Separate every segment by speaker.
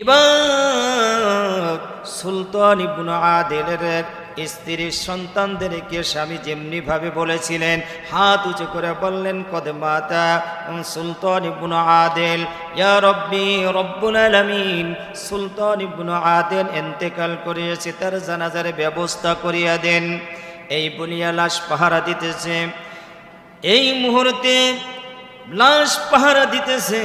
Speaker 1: এবার সুলতান ইবনু আদেলের স্ত্রীর সন্তানদেরকে স্বামী যেমনি ভাবে বলেছিলেন, হাত উঁচু করে বললেন কদ মাতা সুলতান ইবনু আদেল, ইয়া রব্বি, রব্বুল আলামিন। সুলতান ইবনু আদেল এন্তেকাল করিয়েছে, তার জানাজার ব্যবস্থা করিয়া দেন। এই বলিয়া লাশ পাহারা দিতেছে। এই মুহূর্তে লাশ পাহারা দিতেছে।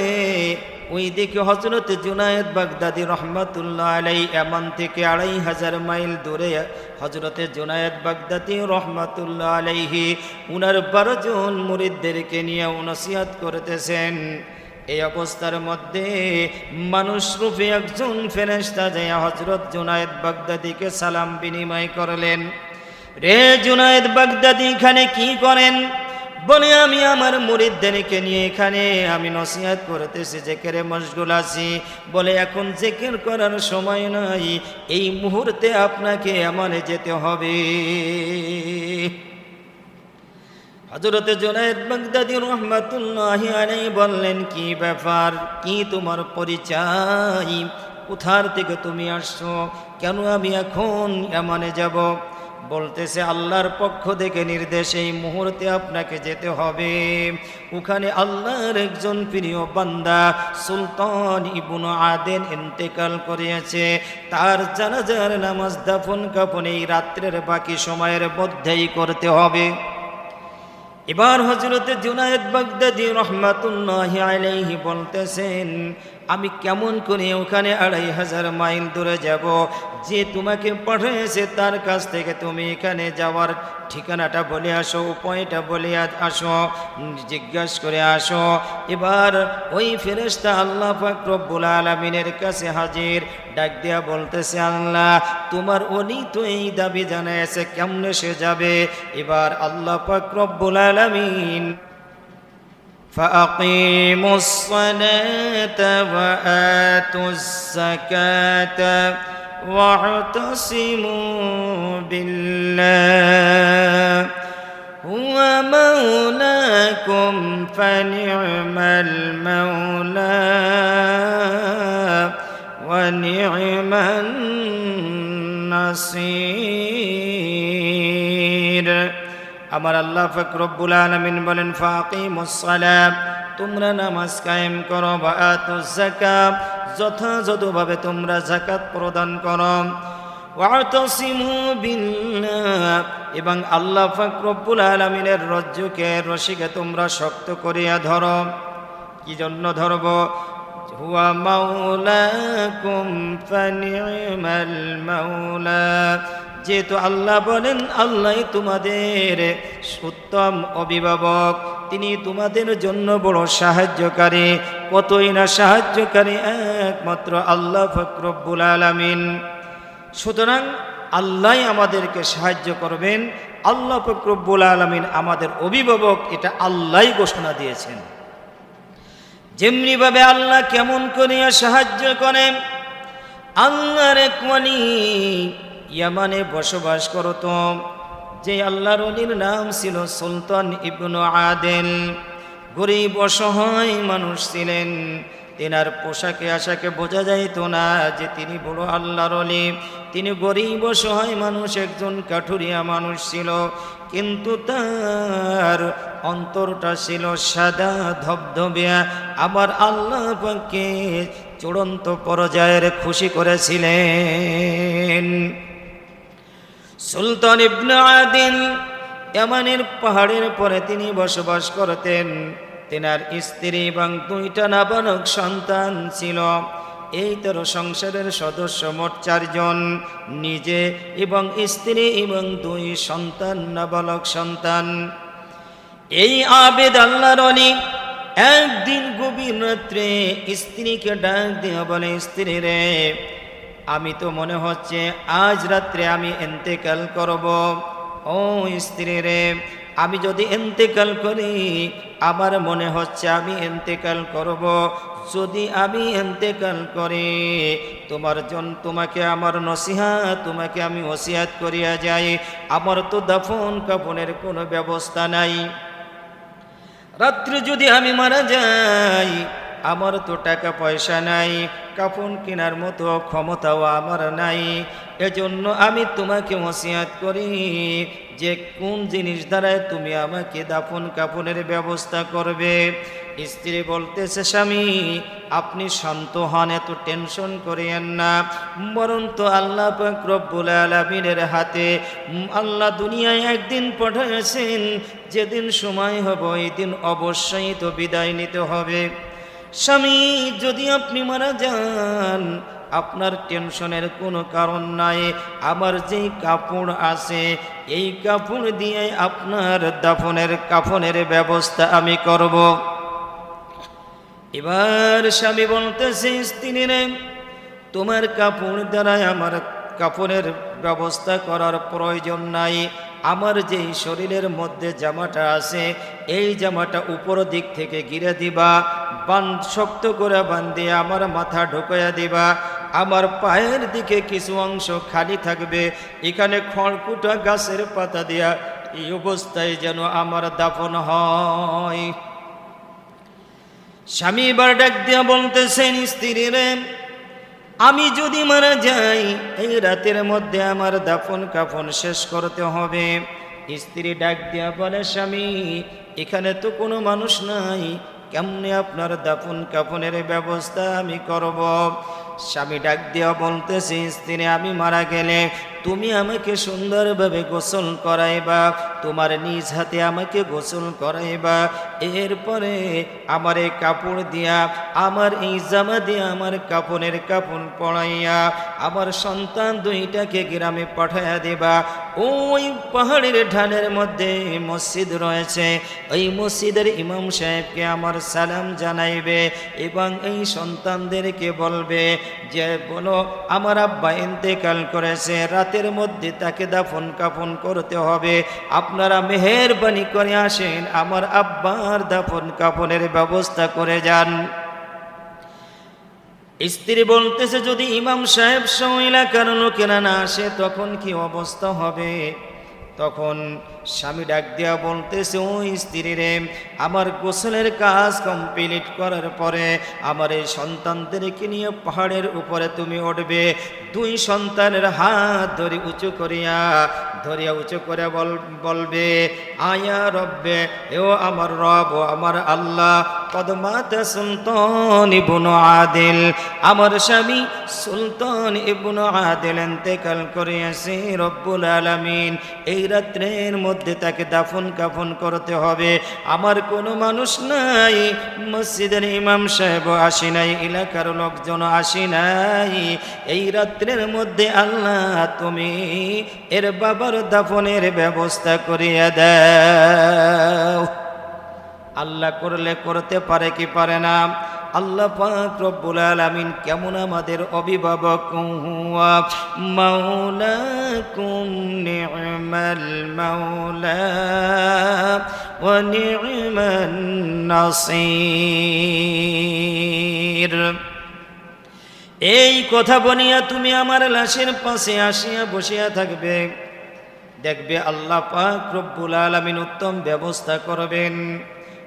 Speaker 1: ওই দিকে হজরত জুনায়েদ বাগদাদি রহমতুল্লাহ আলাই এমন থেকে আড়াই হাজার মাইল দূরে হজরতে জুনায়েদ বাগদাদি রহমতুল্লাহ আলাইহি উনার বারো জন মুরিদদেরকে নিয়ে নসিহাত করতেছেন। এই অবস্থার মধ্যে মানুষ রূপে একজন ফেরেস্তা যায় হজরত জুনায়েদ বাগদাদিকে সালাম বিনিময় করলেন। রে জুনায়েদ বাগদাদি, এখানে কি করেন? বলে, আমি আমার মুরিদদেরকে নিয়ে এখানে আমি নসিহাত করতেছি, জেকেরে মশগুল আছি। বলে, এখন জেকের করার সময় নাই, এই মুহূর্তে আপনাকে আমারে যেতে হবে। হজরতে জোনায়দ বাগদাদি রহমাতুল্লাহ আলাই বললেন, কি ব্যাপার? কি তোমার পরিচয়? কোথার থেকে তুমি আসছো? কেন আমি এখন এমনে যাব? বলতেছে, আল্লাহর পক্ষ থেকে নির্দেশ, এই মুহূর্তে আপনাকে যেতে হবে। ওখানে আল্লাহর একজন প্রিয় বান্দা সুলতান ইবনু আদেন ইন্তেকাল করিয়াছে। তার জানাজার নামাজ দাফন কাফন এই রাত্রের বাকি সময়ের মধ্যেই করতে হবে। এবার হজরতে জুনায়দ বাগদাদি রহমাতুল্লাহ আলাইহি বলতেছেন আমি কেমন করে ওখানে আড়াই হাজার মাইল দূরে যাব? যে তোমাকে পাঠিয়েছে তার কাছ থেকে তুমি এখানে যাওয়ার ঠিকানাটা বলে আসো, উপায়টা বলে আসো, জিজ্ঞাসা করে আসো। এবার ওই ফেরেশতা আল্লাহ পাক রব্বুল আলমিনের কাছে হাজির, ডাক দিয়া বলতেছে, আল্লাহ, তোমার উনি তো এই দাবি জানাইছে কেমনে সে যাবে? এবার আল্লাহ পাক রব্বুল আলমিন فأقيموا الصلاة وآتوا الزكاة واعتصموا بالله. هو مولاكم فنعم المولى ونعم النصير. আমার আল্লাহ ফকরব্বুল আলমিন বলেন ফাকিমুসালাম তোমরা নামাজ কায়েম করো বা যথাযথভাবে তোমরা জাকাত প্রদান করো। এবং আল্লাহ ফকরব্বুল আলমিনের রজ্জুকে রশিকে তোমরা শক্ত করিয়া ধরো। কি জন্য ধরব? হুয়া মাওলাকুম, ফানিমাল মাওলা যেহেতু আল্লাহ বলেন, আল্লাহ তোমাদের উত্তম অভিভাবক। তিনি তোমাদের জন্য বড় সাহায্যকারী। কতই না সাহায্যকারী একমাত্র আল্লাহ ফকরব্বুল আলামিন। সুতরাং আল্লাহ আমাদেরকে সাহায্য করবেন। আল্লাহ ফকরব্বুল আলমিন আমাদের অভিভাবক, এটা আল্লাহ ঘোষণা দিয়েছেন। যেমনিভাবে আল্লাহ কেমন করিয়া সাহায্য করেন, আল্লাহর এক ইয়ামানে বসবাস করত। যে আল্লাহর অলির নাম ছিল সুলতান ইবনু আদেল। গরিব অসহায় মানুষ ছিলেন। তেনার পোশাকে আশাকে বোঝা যাইত না যে তিনি বড় আল্লাহর অলি তিনি গরিব অসহায় মানুষ, একজন কাঠুরিয়া মানুষ ছিল। কিন্তু তার অন্তরটা ছিল সাদা ধবধবিয়া আবার আল্লাহ পাকে চূড়ান্ত পর্যায়ের খুশি করেছিলেন। সুলতান ইবনে আদিল এমানের পাহাড়ের পরে তিনি বসবাস করতেন। তেনার স্ত্রী এবং দুইটা নাবালক সন্তান ছিল। এই তোর সংসারের সদস্য মোট চারজন, নিজে এবং স্ত্রী এবং দুই সন্তান, নাবালক সন্তান। এই আবেদ আল্লাহর অলি একদিন গভীর রাত্রে স্ত্রীকে ডাক দিয়ে বলে, স্ত্রী রে আমি তো মনে হচ্ছে আজ রাত্রে আমি এন্তেকাল করব। ও স্ত্রী রে আমি যদি এন্তেকাল করি, আমার মনে হচ্ছে আমি এন্তেকাল করব। যদি আমি এন্তেকাল করি, তোমার জন তোমাকে আমার নসিহা তোমাকে আমি ওসিয়াত করিয়া যাই। আমার তো দাফন কাফনের কোনো ব্যবস্থা নাই। রাত্রে যদি আমি মারা যাই, আমার তো টাকা পয়সা নাই। কাপড় কেনার মতো ক্ষমতাও আমার নাই। এজন্য আমি তোমাকে ওসিয়াত করি, যে কোন জিনিস দ্বারায় তুমি আমাকে দাফন কাপনের ব্যবস্থা করবে। স্ত্রী বলতেছে, স্বামী, আপনি শান্ত হন, এত টেনশন করিয়েন না। বরং তো আল্লাহ রব্বুল আলামিনের হাতে, আল্লাহ দুনিয়ায় একদিন পাঠাইছেন যেদিন সময় হবে ওই দিন অবশ্যই তো বিদায় নিতে হবে। স্বামী, যদি আপনি মারা যান, আপনার টেনশনের কোনো কারণ নাই। আমার যেই কাপড় আছে, এই কাপড় দিয়ে আপনার দাফনের, কাফনের ব্যবস্থা আমি করব। এবার স্বামী বলতেছে স্ত্রীরে তোমার কাপড় দ্বারা আমার কাপড়ের ব্যবস্থা করার প্রয়োজন নাই। আমার যেই শরীরের মধ্যে জামাটা আছে, এই জামাটা উপর দিক থেকে গিরে দিবা। বান শক্ত করে বান্ধে আমার মাথা ঢুকাইয়া দিবা। আমার পায়ের দিকে কিছু অংশ খালি থাকবে। এখানে খড়কুটা গাছের পাতা দিয়া এই অবস্থায় যেন আমার দাফন হয়। স্বামী এবার ডাক দিয়া বলতেছেন স্ত্রীরে আমি যদি মারা যাই, এই রাতের মধ্যে আমার দাফন কাফন শেষ করতে হবে। স্ত্রী ডাক দিয়া বলে, স্বামী, এখানে তো কোনো মানুষ নাই। কেমনে আপনার দাফন কাফনের ব্যবস্থা আমি করব? স্বামী ডাক দিয়া বলতেছি, স্ত্রী, আমি মারা গেলে তুমি আমাকে সুন্দরভাবে গোসল করাইবা, তোমার নিজ হাতে আমাকে গোসল করাইবা। এরপরে আমার এই কাপড় দিয়া, আমার এই জামা দিয়ে আমার কাপড়ের কাপড় পড়াইয়া আমার সন্তান দুইটাকে গ্রামে পাঠাইয়া দেবা। ওই পাহাড়ের ঢালের মধ্যে মসজিদ রয়েছে। ওই মসজিদের ইমাম সাহেবকে আমার সালাম জানাইবে এবং এই সন্তানদেরকে বলবে যে, বলো, আমার আব্বা ইন্তেকাল করেছে রাতের মধ্যে তাকে দাফন কাফন করতে হবে। আপনারা মেহেরবানি করে আসেন, আমার আব্বার দাফন কাফনের ব্যবস্থা করে যান। স্ত্রী বলতেছে, যদি ইমাম সাহেব সহ এলাকার লোকেরা না আসে, তখন কি অবস্থা হবে? তখন স্বামী ডাক দেওয়া বলতেছে, ওই স্ত্রীরে আমার গোসলের কাজ কমপ্লিট করার পরে আমার এই সন্তানদেরকে নিয়ে পাহাড়ের উপরে তুমি উঠবে। দুই সন্তানের হাত ধরে উঁচু করিয়া, ধরিয়া উঁচু করে বল, বলবে, আয়া রব্বে এও আমার রব, ও আমার আল্লাহ কদমাতা সুলতান ইবনু আদিল, আমার স্বামী সুলতান ইবনু আদিল ইন্তেকাল করিয়াছে রব্বুল আলামিন। এই রাত্রের মধ্যে তাকে দাফন কাফন করতে হবে। আমার কোনো মানুষ নাই, মসজিদের ইমাম সাহেব আসি নাই, এলাকার লোকজন আসি নাই। এই রাত্রের মধ্যে আল্লাহ তুমি এর বাবার দাফনের ব্যবস্থা করিয়া দাও। আল্লাহ করলে করতে পারে কি পারে না। আল্লাহ পাক রব্বুল আলামিন কেমন আমাদের অভিভাবক? হুয়া মাওলাকুম নি'মাল মাওলা ওয়া নি'মান নাসির। এই কথা বলিয়া তুমি আমার লাশের পাশে আসিয়া বসিয়া থাকবে। দেখবে আল্লাহ পাক রব্বুল আলামিন উত্তম ব্যবস্থা করবেন।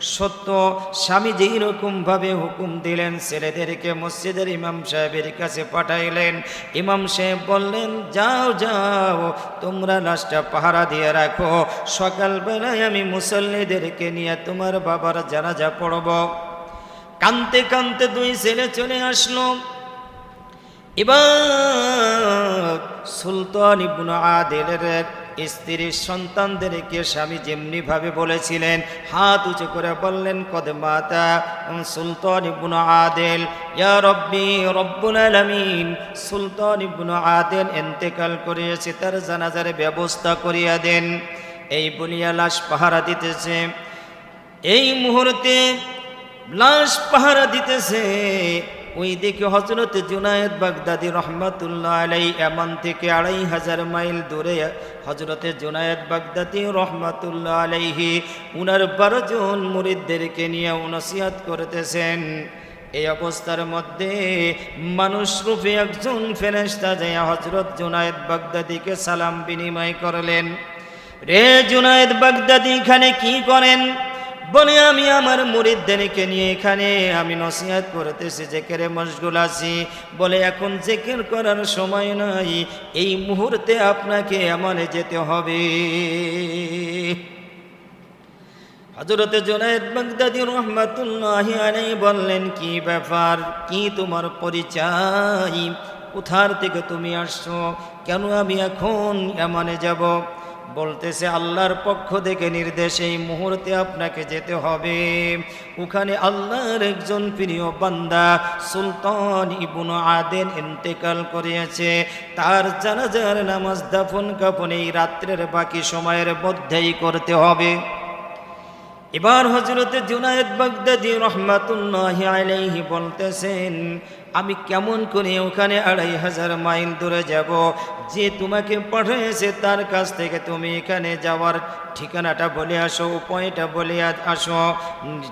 Speaker 1: সত্য, স্বামী যেই রকম ভাবে হুকুম দিলেন, ছেলেদেরকে মসজিদের ইমাম সাহেবের কাছে পাঠাইলেন। ইমাম সাহেব বললেন, যাও যাও, তোমরা লাশটা পাহারা দিয়ে রাখো। সকালবেলায় আমি মুসল্লিদেরকে নিয়ে তোমার বাবার জানাজা পড়ব। কানতে কানতে দুই ছেলে চলে আসলো। এবার সুলতান ইবনু আদিলের স্ত্রীর সন্তানদেরকে স্বামী যেমনি ভাবে বলেছিলেন, হাত উঁচু করে বললেন, কদ মাতা সুলতান ইবনু আদেল, ইয়া রব্বি, রব্বুল আলামিন। সুলতান ইবনু আদেল ইন্তেকাল করিয়েছে তার জানাজার ব্যবস্থা করিয়া দেন। এই বলিয়া লাশ পাহারা দিতেছে। এই মুহূর্তে লাশ পাহারা দিতেছে। ওই দিকে হজরত জুনায়দ বাগদাদি রহমতুল্লাহ আলাই এমন থেকে আড়াই হাজার মাইল দূরে হজরতে জুনায়দ বাগদাদি রহমতুল্লাহ আলাইহি উনার বারো জন মুরিদদেরকে নিয়ে উনসিয়াত করতেছেন। এই অবস্থার মধ্যে মানুষ রূপে একজন ফেরেস্তা যায় হজরত জুনায়দ বাগদাদিকে সালাম বিনিময় করলেন। রে জুনায়দ বাগদাদি, এখানে কি করেন? বলে, আমি আমার মুরিদদেরকে নিয়ে এখানে আমি নসিহাত করতেছি, জেকেরে মশগুল আছি। বলে, এখন জেকের করার সময় নাই, এই মুহূর্তে আপনাকে আমানে যেতে হবে। হজরতে জোনায়দ বাগদাদি রহমাতুল্লাহ আলাই বললেন, কি ব্যাপার? কি তোমার পরিচয়? কোথার থেকে তুমি আসছো? কেন আমি এখন এমনে যাব? বলতেছে, আল্লাহর পক্ষ থেকে নির্দেশ, এই মুহূর্তে আপনাকে যেতে হবে। ওখানে আল্লাহর একজন প্রিয় বান্দা সুলতান ইবনু আদেন ইন্তেকাল করিয়াছে। তার জানাজার নামাজ দাফন কাফন এই রাত্রের বাকি সময়ের মধ্যেই করতে হবে। এবার হজরতে জুনায়দ বাগদাদি রহমাতুল্লাহ আলাইহি বলতেছেন আমি কেমন করে ওখানে আড়াই হাজার মাইল দূরে যাব? যে তোমাকে পাঠিয়েছে, তার কাছ থেকে তুমি এখানে যাওয়ার ঠিকানাটা বলে আসো, উপায়টা বলে আসো,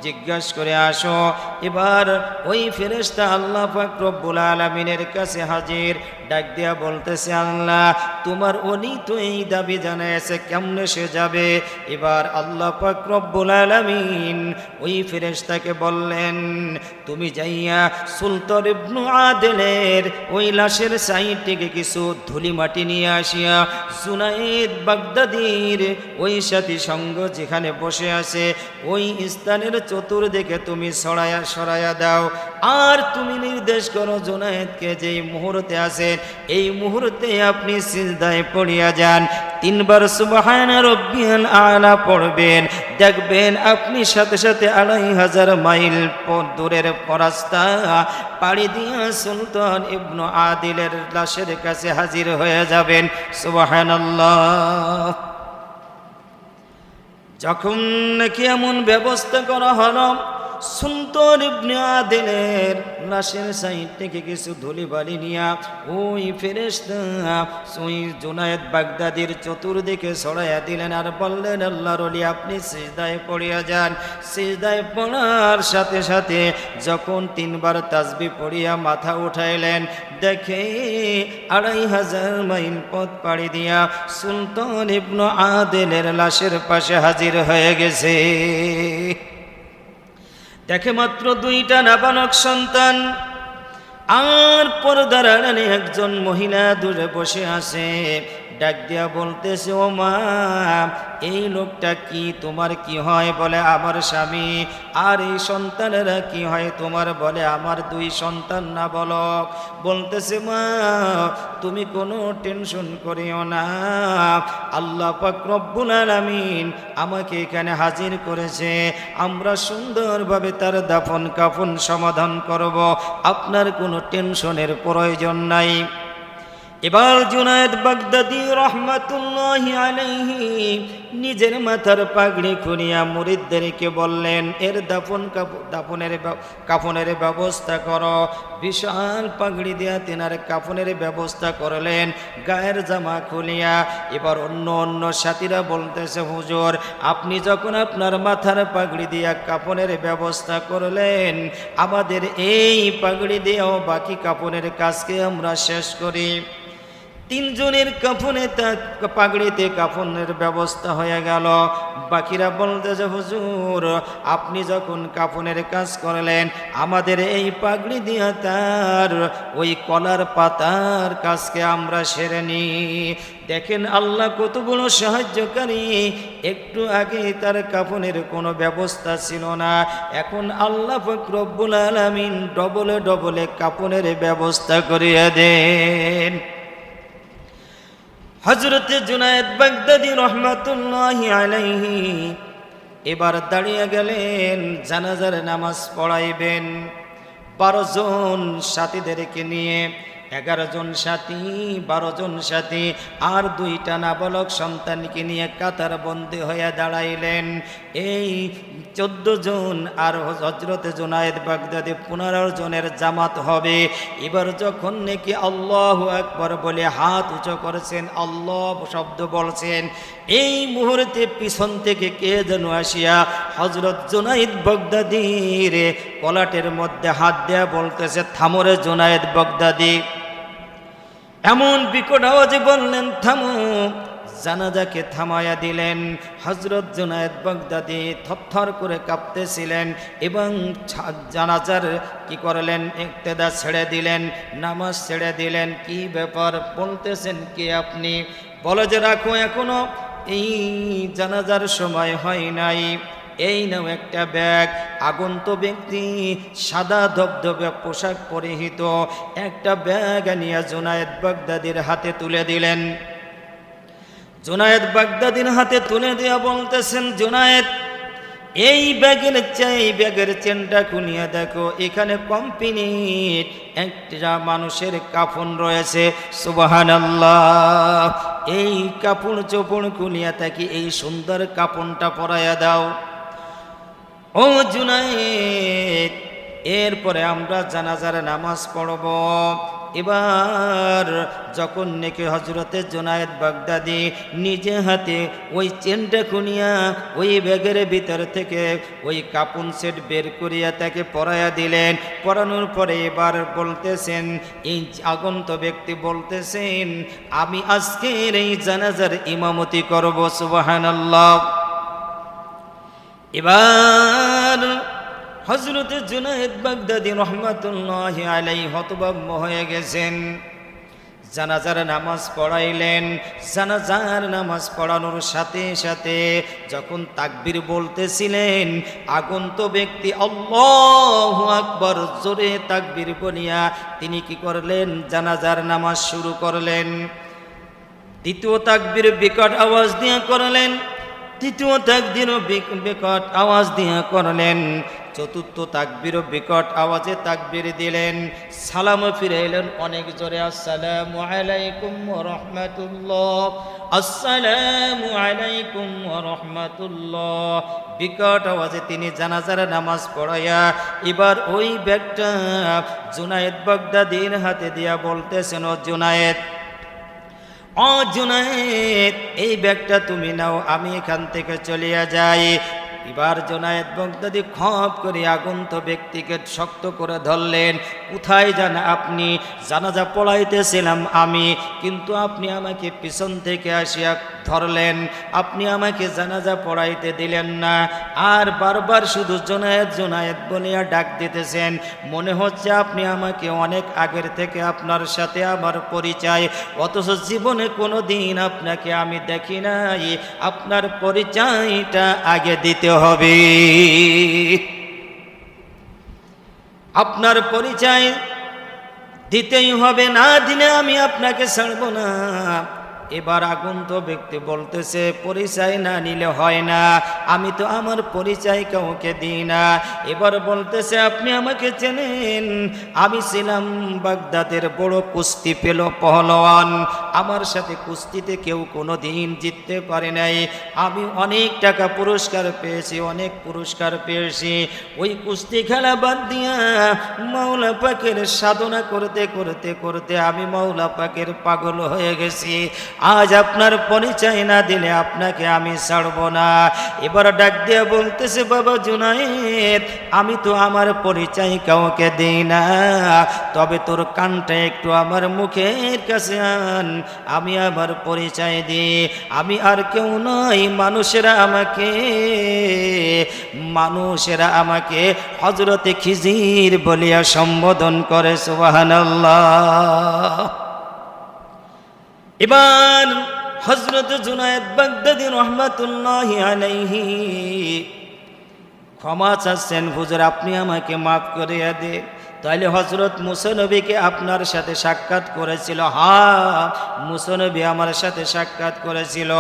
Speaker 1: জিজ্ঞাসা করে আসো। এবার ওই ফেরেশতা আল্লাহ পাক রব্বুল আলমিনের কাছে হাজির, ডাক দিয়া বলতেছে, আল্লাহ, তোমার অনি তো এই দাবি জানাইছে কেমনে সে যাবে? এবার আল্লাহ পাক রব্বুল আলামিন ওই ফেরেশতাকে বললেন, তুমি যাইয়া সুলতান ইবনু আদেলের ওই লাশের সাইড থেকে কিছু ধুলি মাটি নিয়ে আসিয়া সুনাইদ বাগদাদির ওই সাথী সঙ্গ যেখানে বসে আছে, ওই স্থানের চতুর্দিকে তুমি সরায়া সরায়া দাও। আর তুমি নির্দেশ করো জোনায়েদকে যে এই মুহূর্তে আছেন এই মুহূর্তে আপনি সিজদায় পড়িয়া যান। তিনবার সুবহান রব্বিয়াল আলা পড়বেন। দেখবেন আপনি সাথে সাথে আড়াই হাজার মাইল দূরের পরাস্তা পাড়ি দিয়া সুলতান ইবনু আদিলের লাশের কাছে হাজির হয়ে যাবেন। সুবহানাল্লাহ। যখন নাকি এমন ব্যবস্থা করা হলো সুলতান ইবনে আদিলের লাশের সাইড থেকে কিছু ধুলি বালি নিয়া ওই ফেরেশতা ওই জুনায়েদ বাগদাদির চতুর্দিকে ছড়াইয়া দিলেন আর বললেন, আল্লাহর অলি আপনি সিজদায় পড়িয়া যান। সিজদায় পড়ার সাথে সাথে যখন তিনবার তাজবি পড়িয়া মাথা উঠাইলেন, দেখে আড়াই হাজার মাইল পথ পাড়ি দিয়া সুলতান ইবনু আদিলের লাশের পাশে হাজির হয়ে গেছে। দেখে মাত্র দুইটা নাবানক সন্তান। আর পর আড়ালে একজন মহিলা দূরে বসে আছে। ডাক দিয়া বলতেছে, ও মা, এই লোকটা কি? তোমার কি হয়? বলে, আমার স্বামী। আর এই সন্তানেরা কি হয় তোমার? বলে, আমার দুই সন্তান, না বলক বলতেছে, মা, তুমি কোনো টেনশন করিও না। আল্লাহ পাক আলামিন আমাকে এখানে হাজির করেছে। আমরা সুন্দরভাবে তার দাফন কাফন সমাধান করব। আপনার কোনো টেনশনের প্রয়োজন নাই। এবার জুনায়দ বাগদাদি রহমাতুল্লাহ আলাইহি নিজের মাথার পাগড়ি খুনিয়া মুরিদদেরকে বললেন, এর দাফন দাফনের কাফনের ব্যবস্থা করো। বিশাল পাগড়ি দিয়া তেনার কাফনের ব্যবস্থা করলেন, গায়ের জামা খুলিয়া। এবার অন্য অন্য সাথীরা বলতেছে, হুজুর, আপনি যখন আপনার মাথার পাগড়ি দিয়া কাফনের ব্যবস্থা করলেন, আমাদের এই পাগড়ি দিয়েও বাকি কাফনের কাজকে আমরা শেষ করি। তিনজনের কাফনে পাগড়িতে কাফনের ব্যবস্থা হয়ে গেল। বাকিরা বলতে যে, হুজুর, আপনি যখন কাফনের কাজ করলেন, আমাদের এই পাগড়ি দিয়া তার, ওই কলার পাতার কাজকে আমরা সেরে নি। দেখেন আল্লাহ কত বড় সাহায্যকারী। একটু আগে তার কাফনের কোনো ব্যবস্থা ছিল না। এখন আল্লাহ ফকরব্বুল আলমিন ডবলে ডবলে কাপনের ব্যবস্থা করিয়া দেন। হজরতে জুনায়দ বাগদাদি রহমাতুল্লাহ আলাইহি এবার দাঁড়িয়ে গেলেন, জানাজার নামাজ পড়াইবেন। বারো জন সাথীদেরকে নিয়ে এগারো জন সাথী, বারো জন সাথী, আর দুইটা নাবালক সন্তানকে নিয়ে কাতার বন্দী হয়ে দাঁড়াইলেন। এই চোদ্দ জন আর হজরতে জোনায়েদ বাগদাদি পনেরো জনের জামাত হবে। এবার যখন নাকি আল্লাহ একবার বলে হাত উঁচু করেছেন, আল্লাহ শব্দ বলছেন, এই মুহূর্তে পিছন থেকে কে যেন আসিয়া হজরত জোনাইদ বগদাদির কলাটের মধ্যে হাত দেয়া বলতেছে থামরে জোনায়েদ বগদাদি এমন বিকট আওয়াজে বললেন, থামো। জানাজাকে থামায়া দিলেন। হজরত জুনায়দ বাগদাদি থরথর করে কাঁপতেছিলেন এবং জানাজার কি করলেন একতেদা ছেড়ে দিলেন, নামাজ ছেড়ে দিলেন, কি ব্যাপার বলতেছেন কি আপনি? বলে যে রাখো এখনও, এই জানাজার সময় হয় নাই। এই নাও একটা ব্যাগ। আগন্ত ব্যক্তি সাদা ধবধবে পোশাক পরিহিত। একটা ব্যাগ নিয়ে জোনায়েদ বাগদাদির হাতে তুলে দিলেন। জোনায়েদ বাগদাদির হাতে তুলে দেওয়া বলতেছেন, জোনায়েদ, এই ব্যাগের চাই ব্যাগের চেনটা খুলিয়ে দেখো। এখানে কোম্পানির একটা মানুষের কাফন রয়েছে। সুবাহান এই কাপড় চোপড় খুলিয়া থাকি এই সুন্দর কাপড়টা পরাইয়া দাও। ও জুনায়েদ এরপরে আমরা জানাজার নামাজ পড়ব। এবার যখন নাকি হজরতে জোনায়েদ বাগদাদি নিজে হাতে ওই চেনটা খুনিয়া ওই ব্যাগের ভিতর থেকে ওই কাপুন সেট বের করিয়া তাকে পরাইয়া দিলেন। পরানোর পরে এবার বলতেছেন, এই আগন্ত ব্যক্তি বলতেছেন, আমি আজকের এই জানাজার ইমামতি করব, সুবহানাল্লাহ। এবার হজরত জুনায়দ বাগদাদি রহমতুল্লাহ আলাই হতভম্ব হয়ে গেছেন। জানাজার নামাজ পড়াইলেন। জানাজার নামাজ পড়ানোর সাথে সাথে যখন তাকবির বলতেছিলেন, আগন্ত ব্যক্তি আল্লাহু আকবর জোরে তাকবির বলিয়া তিনি কি করলেন? জানাজার নামাজ শুরু করলেন। দ্বিতীয় তাকবির বিকট আওয়াজ দিয়ে করলেন। তৃতীয় তাকবিরও বিক- বিকট আওয়াজ দিয়া করলেন। চতুর্থ তাকবিরও বিকট আওয়াজে তাকবির দিলেন। সালাম ফিরে এলেন অনেক জোরে, আসসালামু আলাইকুম ওয়া রাহমাতুল্লাহ। আসসালামু আলাইকুম রাহমাতুল্লাহ। বিকট আওয়াজে তিনি জানাজার নামাজ পড়াইয়া এবার ওই ব্যাগটা জুনায়েদ বাগদাদির হাতে দিয়া বলতেছেন, ও জুনায়েদ জুনায়েদ এই ব্যাগটা তুমি নাও আমি এখান থেকে চলিয়া যাই। এবার জোনায়েদ বগদাদি খপ করে আগন্ত ব্যক্তিকে শক্ত করে ধরলেন, কোথায় যান আপনি? জানাজা পড়াইতেছিলাম আমি, কিন্তু আপনি আমাকে পিছন থেকে আসিয়া ধরলেন, আপনি আমাকে জানাজা পড়াইতে দিলেন না। আর বারবার শুধু জোনায়েদ জোনায়েদ বলিয়া ডাক দিতেছেন, মনে হচ্ছে আপনি আমাকে অনেক আগের থেকে আপনার সাথে আমার পরিচয়, অথচ জীবনে কোনো দিন আপনাকে আমি দেখি নাই। আপনার পরিচয়টা আগে দিতে হবে। আপনার পরিচয় দিতেই হবে না দিলে আমি আপনাকে ছাড়ব না। এবার আগন্ত ব্যক্তি বলতেছে, পরিচয় না নিলে হয় না। আমি তো আমার পরিচয় কাউকে দিই না। এবার বলতেছে, আপনি আমাকে চেনেন? আমি ছিলাম বাগদাদের বড় কুস্তি পেল পহলওয়ান। আমার সাথে কুস্তিতে কেউ কোনো দিন জিততে পারে নাই। আমি অনেক টাকা পুরস্কার পেয়েছি, অনেক পুরস্কার পেয়েছি। ওই কুস্তি খেলা বাদ দিয়া মাওলা পাকের সাধনা করতে করতে করতে আমি মাওলা পাকের পাগল হয়ে গেছি। আজ আপনার পরিচয় না দিলে আপনাকে আমি ছাড়ব না। এবার ডাক দিয়ে বলতেছে, বাবা জুনায়েদ, আমি তো আমার পরিচয় কাউকে দিই না। তবে তোর কানটা একটু আমার মুখের কাছে আন। আমি আমার পরিচয় দিই। আমি আর কেউ নই, মানুষেরা আমাকে। মানুষেরা আমাকে হজরতে খিজির বলিয়া সম্বোধন করে, সুবহানাল্লাহ। এবার হজরত জুনায়দ বাগদাদি রহমাতুল্লাহ আলাইহি। ক্ষমা চাচ্ছেন হুজুর আপনি আমাকে মাফ করে দে। তাহলে হজরত মুসনবীকে আপনার সাথে সাক্ষাৎ করেছিল। হা মুসনবী আমার সাথে সাক্ষাৎ করেছিল।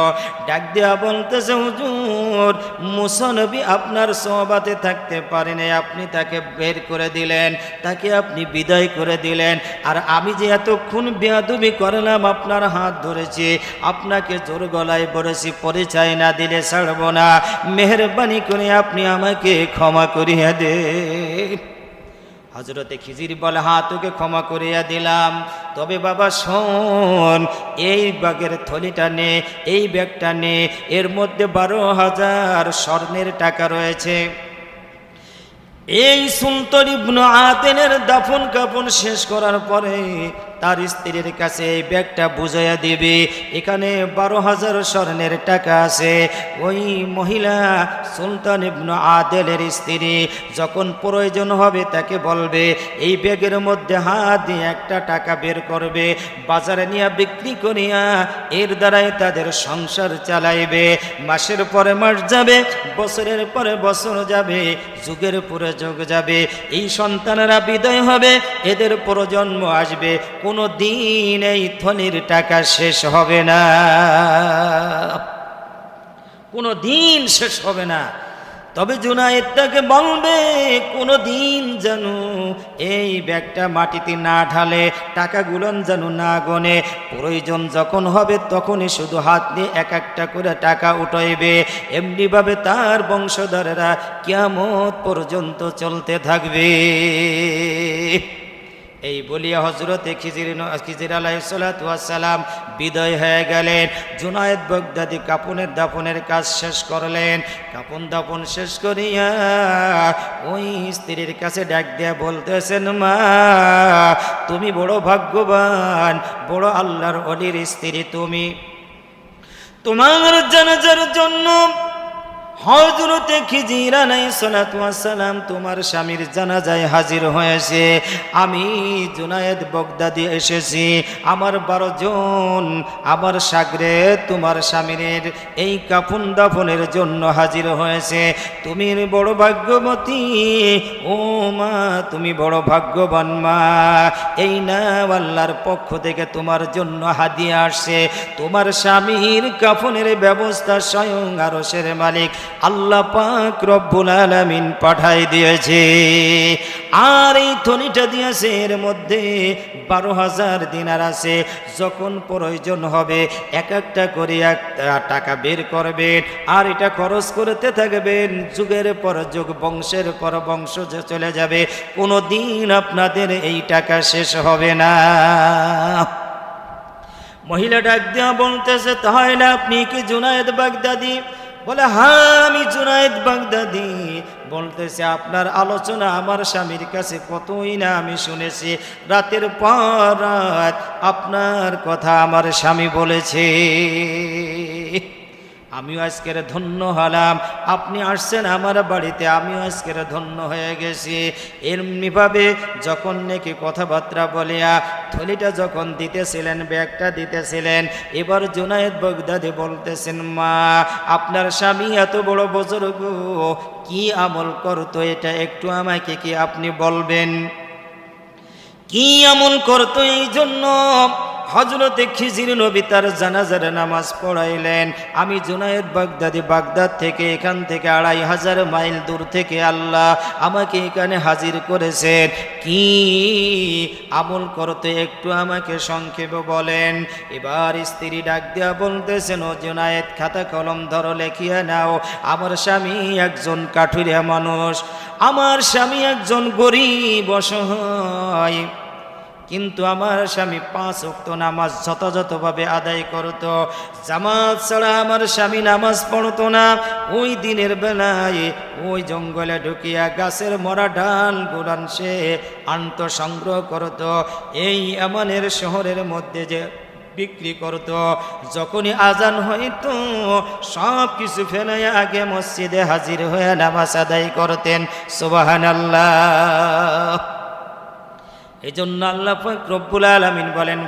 Speaker 1: ডাক দেওয়া বলতেছে, হুজুর মুসনবী আপনার সোহবাতে থাকতে পারেনি আপনি তাকে বের করে দিলেন, তাকে আপনি বিদায় করে দিলেন। আর আমি যে এতক্ষণ বেয়াদুবি করলাম, আপনার হাত ধরেছি, আপনাকে জোর গলায় বলেছি, পরিচয় না দিলে ছাড়ব না। মেহরবানি করে আপনি আমাকে ক্ষমা করিয়া দে হজরতে খিজির বলে হা তোকে ক্ষমা করিয়া দিলাম। তবে বাবা, শোন, এই ব্যাগের থলিটা নে, এই ব্যাগটা নে, এর মধ্যে বারো হাজার স্বর্ণের টাকা রয়েছে। এই ইবনু আতেনের দাফন কাফন শেষ করার পরে তার স্ত্রীর কাছে এই ব্যাগটা বুঝাইয়া দিবে। এখানে বারো হাজার স্বর্ণের টাকা আছে। ওই মহিলা সুলতান ইবনু আদেলের স্ত্রী যখন প্রয়োজন হবে তাকে বলবে, এই ব্যাগের মধ্যে হাত দিয়ে একটা টাকা বের করবে, বাজারে নিয়ে বিক্রি করিয়া এর দ্বারাই তাদের সংসার চালাইবে। মাসের পরে মাস যাবে, বছরের পরে বছর যাবে, যুগের পরে যুগ যাবে। এই সন্তানেরা বিদায় হবে, এদের প্রজন্ম আসবে। কোনো দিন এই থলির টাকা শেষ হবে না। কোনো দিন শেষ হবে না। তবে জুনায়েদ তাকে বলবে, কোনো দিন যেন এই ব্যাগটা মাটিতে না ঢালে, টাকাগুলো যেন না গনে। প্রয়োজন যখন হবে তখনই শুধু হাত দিয়ে এক একটা করে টাকা উঠাইবে। এমনিভাবে তার বংশধরেরা কেমন পর্যন্ত চলতে থাকবে। এই বলিয়া হজরতে খিজির খিজির আলাইসালাম বিদয় হয়ে গেলেন। জুনায়েদ বগদাদি কাপনের দাপনের কাজ শেষ করলেন। কাপন দাপন শেষ করিয়া ওই স্ত্রীর কাছে ডাক দিয়া বলতেছেন, মা, তুমি বড় ভাগ্যবান, বড় আল্লাহর অলির স্ত্রী তুমি। তোমার জানাজার জন্য হজরতে খিজিরা নাই সালাম তোমার স্বামীর জানাজায় হাজির হয়েছে। আমি জুনায়েদ বগদাদি এসেছি। আমার বারো জন, আমার সাগরে তোমার স্বামীর এই কাফুন দাফনের জন্য হাজির হয়েছে। তুমি বড় ভাগ্যবতী, ও মা, তুমি বড় ভাগ্যবান মা। এই না আল্লাহর পক্ষ থেকে তোমার জন্য হাদিয়ে আসছে। তোমার স্বামীর কাফনের ব্যবস্থা স্বয়ং আরশের মালিক। আল্লাহ পাক রব্বুল আলামিন পাঠাই দিয়েছে। আর এই থনিটা দিয়েছে, এর মধ্যে বারো হাজার দিনার আছে। যখন প্রয়োজন হবে, এক একটা করে এক টাকা বের করবেন। আর এটা খরচ করতে থাকবেন, যুগের পর যুগ, বংশের পর বংশ যে চলে যাবে কোনো দিন আপনাদের এই টাকা শেষ হবে না। মহিলা ডাক দেওয়া বলতেছে, তাহলে আপনি কি জুনায়েদ বাগদাদি? বলে হ্যাঁ আমি জুনায়দ বাগদাদি। বলতেছে, আপনার আলোচনা আমার স্বামীর কাছে কতই না আমি শুনেছি। রাতের পর রাত আপনার কথা আমার স্বামী বলেছে। আমিও আজকের ধন্য হলাম। আপনি আসছেন আমার বাড়িতে, আমিও আজকের ধন্য হয়ে গেছি। এমনিভাবে যখন নাকি কথাবার্তা বলিয়া থলিটা যখন দিতেছিলেন, ব্যাগটা দিতেছিলেন, এবার জুনায়েদ বগদাদি বলতেছেন, মা, আপনার স্বামী এত বড় বুজুর্গ, কি আমল করতো এটা একটু আমাকে কি আপনি বলবেন? কি আমল করতো এই জন্য হজরতে খিজির নবী তার জানাজার নামাজ পড়াইলেন। আমি জুনায়েদ বাগদাদি বাগদাদ থেকে এখান থেকে আড়াই হাজার মাইল দূর থেকে আল্লাহ আমাকে এখানে হাজির করেছেন। কি আমল করতে একটু আমাকে সংক্ষেপে বলেন। এবার স্ত্রী ডাক দেওয়া বলতেছেন, ও জুনায়েদ, খাতা কলম ধরো, লেখিয়া নাও। আমার স্বামী একজন কাঠুরিয়া মানুষ। আমার স্বামী একজন গরিব, অসহায়। কিন্তু আমার স্বামী পাঁচ অক্ত নামাজ যথাযথভাবে আদায় করত। জামাত ছাড়া আমার স্বামী নামাজ পড়তো না। ওই দিনের বেলায় ওই জঙ্গলে ঢুকিয়া গাছের মরা ডাল গোলান সে আন্ত সংগ্রহ করত। এই আমানের শহরের মধ্যে যে বিক্রি করত, যখনই আজান হইতো সব কিছু ফেলে আগে মসজিদে হাজির হয়ে নামাজ আদায় করতেন। সুবাহান আল্লাহ এই জন্য আল্লাহ রব্বুল আলামিন বলেন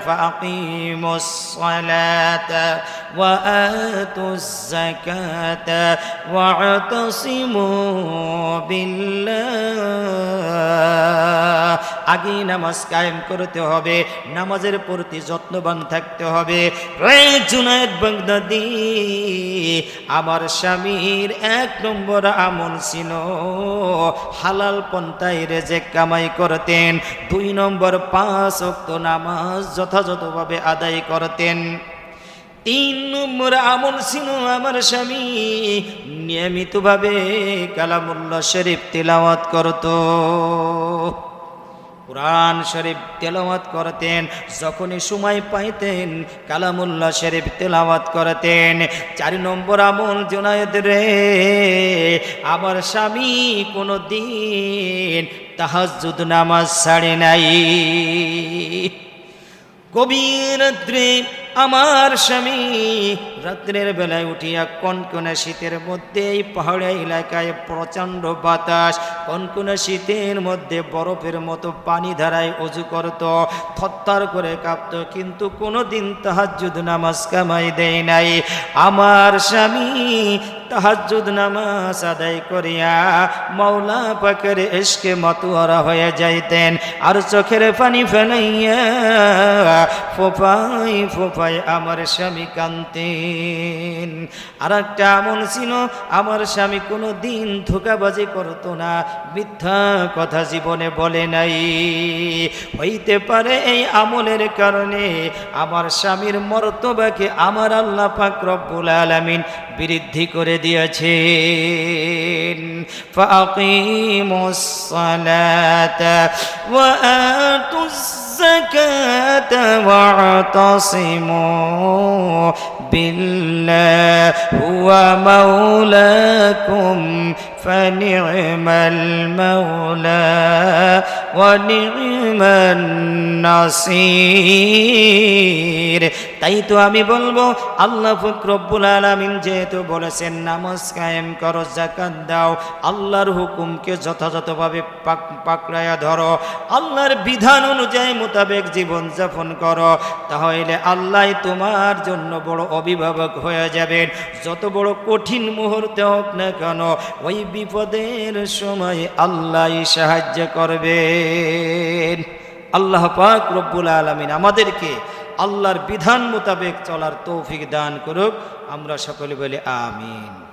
Speaker 1: আগে নামাজ কায়েম করতে হবে, নামাজের প্রতি যত্নবান থাকতে হবে। আমার স্বামীর এক নম্বর আমল ছিল, হালাল পন্থায় রেজেক কামাই করতেন, দুই নম্বর পাঁচ অক্ত নামাজ যথাযথভাবে আদায় করতেন। তিন নম্বর আমল ছিল আমার স্বামী নিয়মিতভাবে কালামুল্লা শরীফ তেলাওয়াত করত। কোরআন শরীফ তেলাওয়াত করতেন, যখনই সময় পাইতেন কালামুল্লাহ শরীফ তেলাওয়াত করতেন। চার নম্বর আমল জোনায়েদ রে, আমার স্বামী কোনো দিন তাহাজুদ নামাজ ছাড়ে নাই। গভীর রাত্রে আমার স্বামী রাত্রের বেলায় উঠিয়া কনকনে শীতের মধ্যে এই পাহাড়ি এলাকায় প্রচণ্ড বাতাস, কনকনে শীতের মধ্যে বরফের মতো পানি ধারায় অজু করত থত্তার করে কাঁপত, কিন্তু কোনো দিন তাহাজুদ নামাজ কামাই দেয় নাই। আমার স্বামী তাহাজুদ নামাজ আদায় করিয়া মাওলা পাকের এসকে মতুয়ারা হয়ে যাইতেন। আর চোখের পানি ফেলাইয়া ফোপাই ফোপাই আমার স্বামী কান্তেন আর একটা আমল ছিল, আমার স্বামী কোনো দিন ধোকাবাজি করতো না, মিথ্যা কথা জীবনে বলে নাই। হইতে পারে এই আমলের কারণে আমার স্বামীর মর্তবাকে আমার আল্লাহ পাক রব্বুল আলামিন বৃদ্ধি করে দিয়েছেন ফাকিমুস সালাতা ওয়া আতুস الزكاة واعتصموا بالله هو مولاكم فنعم المولى ونعم النصير তাই তো আমি বলব, আল্লাহ ফকরব্বুল আলমিন যেহেতু বলেছেন, নামাজ কায়েম করো জাকাত দাও, আল্লাহর হুকুমকে যথাযথভাবে পাক, পাকড়ায়া ধরো, আল্লাহর বিধান অনুযায়ী মোতাবেক জীবন যাপন করো, তাহলে আল্লাহ তোমার জন্য বড় অভিভাবক হয়ে যাবেন। যত বড় কঠিন মুহূর্তে হোক না কেন, ওই বিপদের সময় আল্লাহ সাহায্য করবেন আল্লাহ পাক রব্বুল আলমিন আমাদেরকে আল্লাহর বিধান মোতাবেক চলার তৌফিক দান করুক। আমরা সকলে বলি আমিন।